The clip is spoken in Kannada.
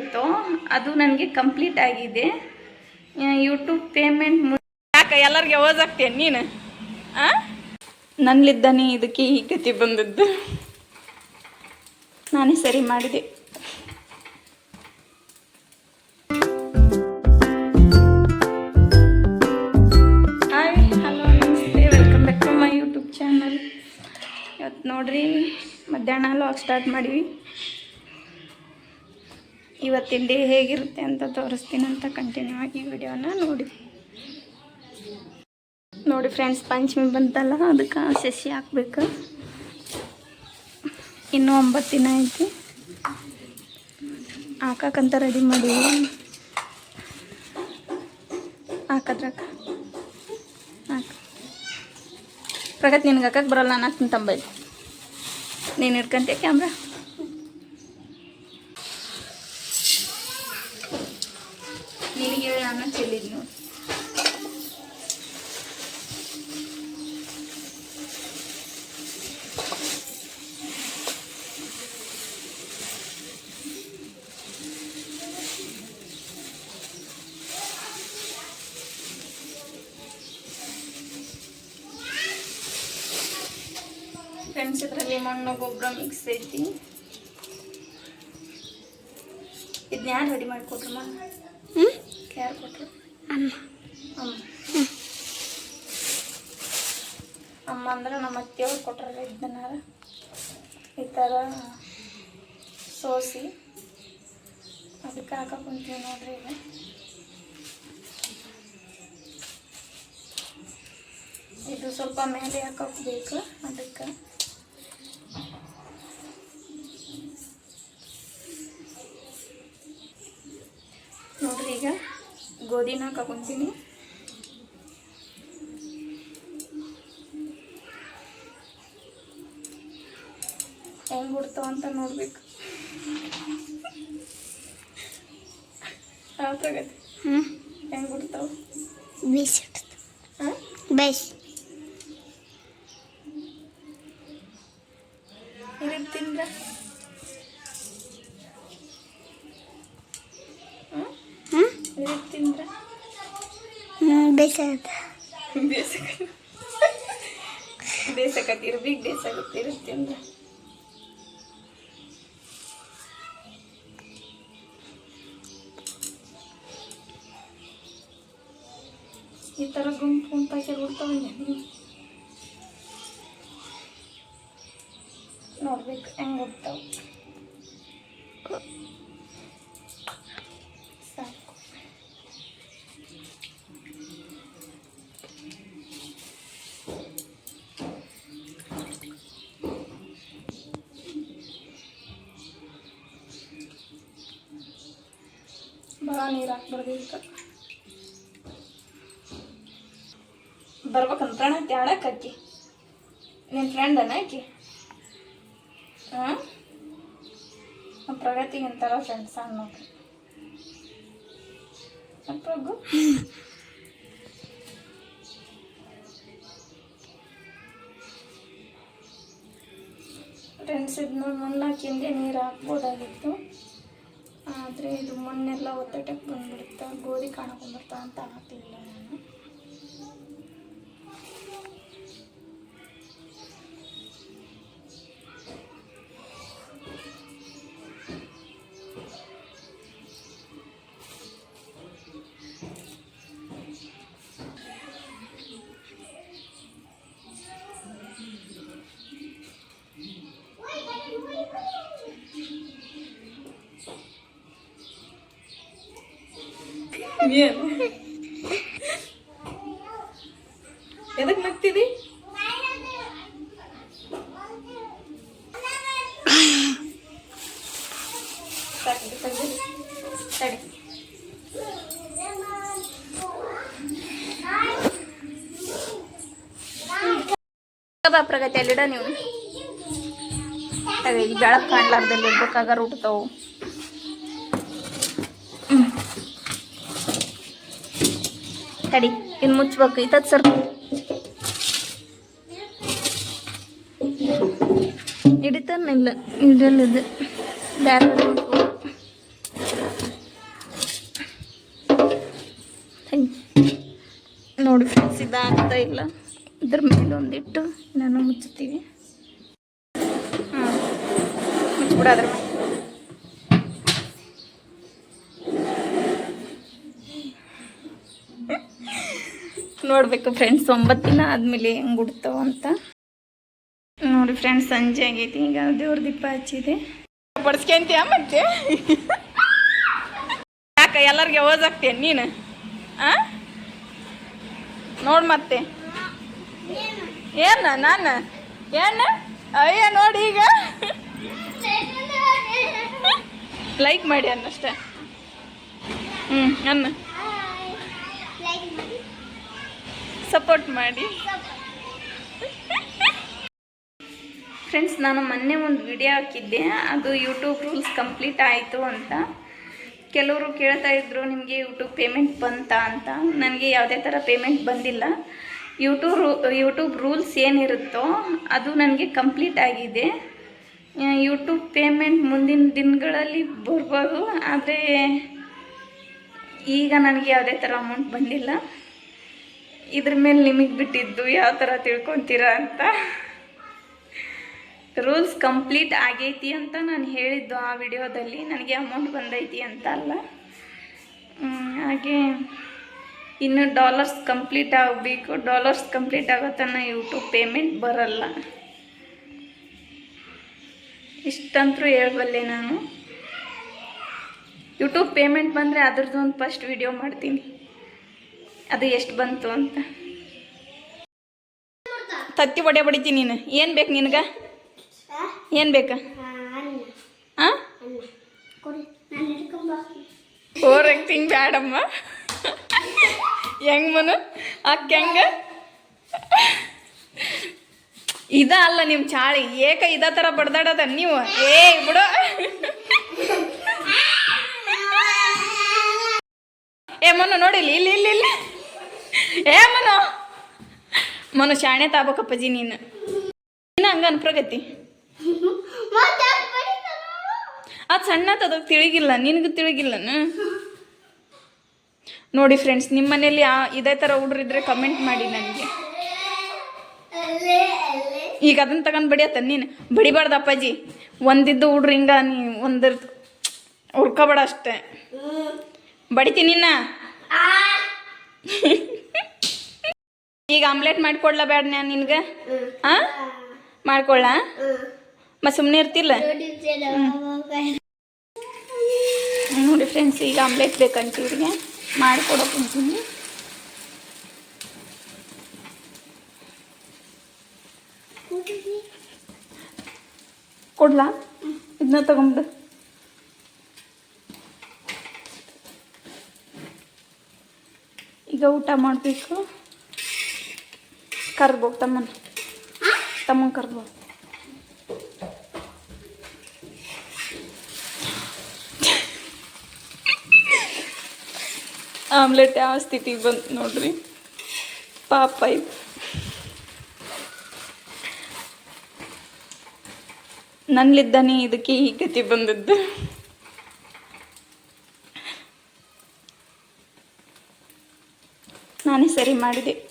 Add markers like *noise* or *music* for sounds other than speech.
ಇತ್ತು ಅದು ನನಗೆ ಕಂಪ್ಲೀಟ್ ಆಗಿದೆ. ಯೂಟ್ಯೂಬ್ ಪೇಮೆಂಟ್ ಯಾಕೆ ಎಲ್ಲರಿಗೆ ಓದಾಗ್ತೇನೆ ನೀನು? ಆ? ನನ್ನಿದ್ದಾನೆ ಇದಕ್ಕೆ ಈ ಗತಿ ಬಂದದ್ದು. ನಾನೇ ಸರಿ ಮಾಡಿದೆ. ಹಾಯ್ ಹಲೋ ನಮಸ್ತೆ. Welcome back to my YouTube channel ಇವತ್ತು ನೋಡ್ರಿ ಮಧ್ಯಾಹ್ನ ಲಾಗ್ ಸ್ಟಾರ್ಟ್ ಮಾಡೀವಿ. ಇವತ್ತಿನ ಡೇ ಹೇಗಿರುತ್ತೆ ಅಂತ ತೋರಿಸ್ತೀನಿ ಅಂತ ಕಂಟಿನ್ಯೂ ಆಗಿ ವಿಡಿಯೋನ ನೋಡಿ. ನೋಡಿ ಫ್ರೆಂಡ್ಸ್ ಪಂಚಮಿ ಬಂತಲ್ಲ, ಅದಕ್ಕೆ ಸಸಿ ಹಾಕ್ಬೇಕು. ಇನ್ನೂ ಒಂಬತ್ತು ದಿನ ಐತಿ. ಹಾಕಕ್ಕಂತ ರೆಡಿ ಮಾಡೀವಿ ಹಾಕದ್ರಾಕ. ಹಾಕ. ಪ್ರಗತ್, ನಿನ್ಗೆ ಹಾಕಕ್ಕೆ ಬರೋಲ್ಲ, ನಾನು ಹಾಕ್ತೀನಿ ನೀನು ಇಟ್ಕೊಂತೀಯ ಕ್ಯಾಮ್ರಾ ನಿನಗೆ ಹೇಳಿ ನಾನು ಚೆಲ್ಲಿದ್ ನೋಡಿ ಫ್ರೆಂಡ್ಸ್ ಇದರಲ್ಲಿ ಮಣ್ಣು ಗೊಬ್ಬರ ಮಿಕ್ಸ್ ಐತಿ. ಇದನ್ನ ಯಾರು ರೆಡಿ ಮಾಡಿಕೊಟ್ರಮ್ಮ? ಯಾರು ಕೊಟ್ರು? ಅಮ್ಮ. ಅಮ್ಮ. ಅಂದ್ರೆ ನಮ್ಮ ಅತ್ತೆಯವ್ರು ಕೊಟ್ಟಾರ ಇದನ್ನ ಈ ಥರ ಸೋಸಿ ಅದಕ್ಕೆ ಹಾಕಕ್ಕೆ ಕುಂತೀವಿ ನೋಡ್ರಿ ಈಗ. ಇದು ಸ್ವಲ್ಪ ಮೇಲೆ ಬೇಕು ಅದಕ್ಕೆ ನೋಡ್ರಿ ಈಗ ಗೋಧಿನ ಹಾಕೊಂತೀನಿ. ಹೆಂಗ್ ಹುಡ್ತಾವ ಅಂತ ನೋಡ್ಬೇಕು. ಹೆಂಗ್ ಹುಡ್ತಾವ? ಬೇಸ್ ಹಾಂ base ಹ್ಞೂ ಬೇಸ್ ಆಗುತ್ತೆ ಬೇಸಕ ಬೇಸಕತ್ತಿ ಇರ್ಬೇಕು ಬೇಸಾಗುತ್ತೆ ಇರುತ್ತೆ ಅಂದ್ರೆ ಈ ಥರ ಗುಂಪು ಗುಂಪಾಗಿ ಬಿಡ್ತಾವೆ ನೀರು ಹಾಕ್ಬಾರ್ದು ಇದಕ್ಕೆ ಬರ್ಬೇಕಂತ ಪ್ರಣತಿ ಅಕ್ಕಿ? ನಿನ್ನ ಫ್ರೆಂಡನ ಆಕಿ ಹಾಂ ಪ್ರಗತಿಗೆ ಅಂತಾರ ಫ್ರೆಂಡ್ಸ್ ನೋಡ್ರಿ. ಪ್ರಗು? ಫ್ರೆಂಡ್ಸ್ ಇದ್ನ ಹಾಕಿಂದೆ ನೀರು ಹಾಕ್ಬೋದಾಗಿತ್ತು. ಆದರೆ ಇದು ಮಣ್ಣೆಲ್ಲ ಒತ್ತಟಕ್ಕೆ ಬಂದ್ಬಿಡುತ್ತೆ ಗೋಧಿ ಕಾಣಕೊಂಡ್ಬಿಡ್ತಾ ಅಂತ ಹಾಕ್ಲಿಲ್ಲ ನಾನು. ಏನು ಎದಕ್ಕೆ ನಗ್ತಿದಿ? ಪ್ರಗತಿ ಅಲ್ಲಿಡ ನೀವು? ಬೆಳಕು ಕಾಣ್ಲಾರ್ದಲ್ಲಿ ಇರ್ಬೇಕಾಗಾರ ಹುಟ್ಟತಾವು ತಡಿ, ಇನ್ನು ಮುಚ್ಚಬೇಕು ಇತ್ತದ ಸರ್ ಹಿಡಿತಾನಿಲ್ಲ ಹಿಡಲಿದೆ ಬ್ಯಾರ ನೋಡಿ ಫ್ರೆಂಡ್ಸ್ ಇದಾಗ್ತಾ ಇಲ್ಲ. ಇದ್ರ ಮೇಲೆ ಒಂದಿಟ್ಟು ನಾನು ಮುಚ್ಚುತ್ತೀವಿ ಹ್ಞೂ ಮುಚ್ಚಿಬಿಡ ಅದ್ರ ಮೇಲೆ. ನೋಡಬೇಕು ಫ್ರೆಂಡ್ಸ್ ಒಂಬತ್ತು ದಿನ ಆದಮೇಲೆ ಹೆಂಗ್ ಉಡ್ತಾವ ಅಂತ. ನೋಡಿ ಫ್ರೆಂಡ್ಸ್ ಸಂಜೆ ಆಗೈತಿ. ಈಗ ದೇವ್ರ ದೀಪ ಹಚ್ಚಿದೆ. ಬಡ್ಸ್ಕೊಂತೀಯ ಮತ್ತೆ? ಯಾಕ ಎಲ್ಲರಿಗೆ ಆಗ್ತೀಯ ನೀನು? ಆ? ನೋಡ್ ಮತ್ತೆ. ಏನ ನಾನು? ಏನ? ಅಯ್ಯ ನೋಡಿ ಈಗ. *laughs* ಲೈಕ್ ಮಾಡಿ ಅನ್ನಷ್ಟೇ ಹ್ಞೂ ಅನ್ನ. ಸಪೋರ್ಟ್ ಮಾಡಿ. ಫ್ರೆಂಡ್ಸ್ ನಾನು ಮೊನ್ನೆ ಒಂದು ವಿಡಿಯೋ ಹಾಕಿದ್ದೆ. ಅದು ಯೂಟ್ಯೂಬ್ ರೂಲ್ಸ್ ಕಂಪ್ಲೀಟ್ ಆಯಿತು ಅಂತ. ಕೆಲವರು ಕೇಳ್ತಾ ಇದ್ರು, ನಿಮಗೆ ಯೂಟ್ಯೂಬ್ ಪೇಮೆಂಟ್ ಬಂತಾ ಅಂತ? ನನಗೆ ಯಾವುದೇ ಥರ ಪೇಮೆಂಟ್ ಬಂದಿಲ್ಲ. ಯೂಟ್ಯೂಬ್ ರೂ ಯೂಟ್ಯೂಬ್ ರೂಲ್ಸ್ ಏನಿರುತ್ತೋ, ಅದು ನನಗೆ ಕಂಪ್ಲೀಟ್ ಆಗಿದೆ. ಯೂಟ್ಯೂಬ್ ಪೇಮೆಂಟ್ ಮುಂದಿನ ದಿನಗಳಲ್ಲಿ ಬರ್ಬೋದು. ಆದರೆ ಈಗ ನನಗೆ ಯಾವುದೇ ಥರ ಅಮೌಂಟ್ ಬಂದಿಲ್ಲ. ಇದ್ರ ಮೇಲೆ ನಿಮಗೆ ಬಿಟ್ಟಿದ್ದು ಯಾವ ಥರ ತಿಳ್ಕೊತೀರಾ ಅಂತ? ರೂಲ್ಸ್ ಕಂಪ್ಲೀಟ್ ಆಗೈತಿ ಅಂತ ನಾನು ಹೇಳಿದ್ದು ಆ ವಿಡಿಯೋದಲ್ಲಿ. ನನಗೆ ಅಮೌಂಟ್ ಬಂದೈತಿ ಅಂತ ಅಲ್ಲ. ಹಾಗೆ ಇನ್ನು ಡಾಲರ್ಸ್ ಕಂಪ್ಲೀಟ್ ಆಗಬೇಕು. ಡಾಲರ್ಸ್ ಕಂಪ್ಲೀಟ್ ಆಗೋ ತನಕ ಯೂಟ್ಯೂಬ್ ಪೇಮೆಂಟ್ ಬರಲ್ಲ. ಇಷ್ಟಂತರೂ ಹೇಳ್ಬಲ್ಲೆ ನಾನು. ಯೂಟ್ಯೂಬ್ ಪೇಮೆಂಟ್ ಬಂದರೆ ಅದ್ರದ್ದು ಒಂದು ಫಸ್ಟ್ ವಿಡಿಯೋ ಮಾಡ್ತೀನಿ. ಅದು ಎಷ್ಟು ಬಂತು ಅಂತ. ತತ್ತಿ ಒಡೆ ಬಡಿತೀನಿ ನೀನು. ಏನು ಬೇಕು ನಿನಗೆ? ಏನು ಬೇಕಾ? ಹಾಂ ಹೆಂಗೆ ತಿಂಗ್ ಬ್ಯಾಡಮ್ಮ. ಹೆಂಗ್ ಮನು? ಅಕ್ಕ ಹೆಂಗ? ಇದ ಅಲ್ಲ ನಿಮ್ಮ ಚಾಳಿ. ಏಕ ಇದ ಥರ ಬಡ್ದಾಡದ ನೀವು. ಏ ಬಿಡು. ಏ ಮನು ನೋಡಿಲಿ ಇಲ್ಲಿ ಇಲ್ಲಿ ಇಲ್ಲಿ. ಏ ಮನು. ಮನು ಶಾಣೆ ತಾಬಕಪ್ಪಜಿ ನೀನು. ನೀನು ಹಂಗ ಅನ್ಪ್ರಗತಿ. ಅದು ಸಣ್ಣತದ ತಿಳಿಗಿಲ್ಲ ನಿನಗೂ ತಿಳಿಗಿಲ್ಲನ ನೋಡಿ ಫ್ರೆಂಡ್ಸ್ ನಿಮ್ಮ ಮನೇಲಿ ಆ ಇದೇ ಥರ ಹುಡ್ರಿದ್ರೆ ಕಮೆಂಟ್ ಮಾಡಿ ನನಗೆ. ಈಗ ಅದನ್ನ ತಗೊಂಡು ಬಡಿಯತ್ತ ನೀನು? ಬಡಿಬಾರ್ದು ಅಪ್ಪಾಜಿ. ಒಂದಿದ್ದು ಹುಡ್ರು ಹಿಂಗ ನೀ ಒಂದ್ರ ಹುರ್ಕೋಬೇಡ ಅಷ್ಟೇ. ಬಡಿತೀನಿ ನಾ. *laughs* ಈಗ ಆಮ್ಲೆಟ್ ಮಾಡ್ಕೊಡ್ಲಾ ಬೇಡ ನಾನು ನಿನ್ಗೆ? ಹಾ ಮಾಡ್ಕೊಳ್ಳ ಮತ್ತು ಸುಮ್ಮನೆ ಇರ್ತಿಲ್ಲ ನೋಡಿ ಫ್ರೆಂಡ್ಸ್ ಈಗ ಆಮ್ಲೆಟ್ ಬೇಕಂತ ಇವ್ರಿಗೆ. ಮಾಡಿಕೊಡೋಕೆ ಅಂತೀನಿ ಕೊಡ್ಲಾ? ಇದನ್ನ ತಗೊಂಬಿಡು ಈಗ ಊಟ ಮಾಡಬೇಕು. ಕರ್ಬೋದು ತಮ್ಮನ. ತಮ್ಮನ ಕರ್ಬೋ ಆಮ್ಲೆಟ್ ಯಾವ ಸ್ಥಿತಿಗೆ ಬಂತು ನೋಡ್ರಿ. ಪಾಪ. ಇದು ನನ್ನಿದ್ದಾನೆ ಇದಕ್ಕೆ ಈ ಗತಿ ಬಂದದ್ದು. ನಾನೇ ಸರಿ ಮಾಡಿದೆ.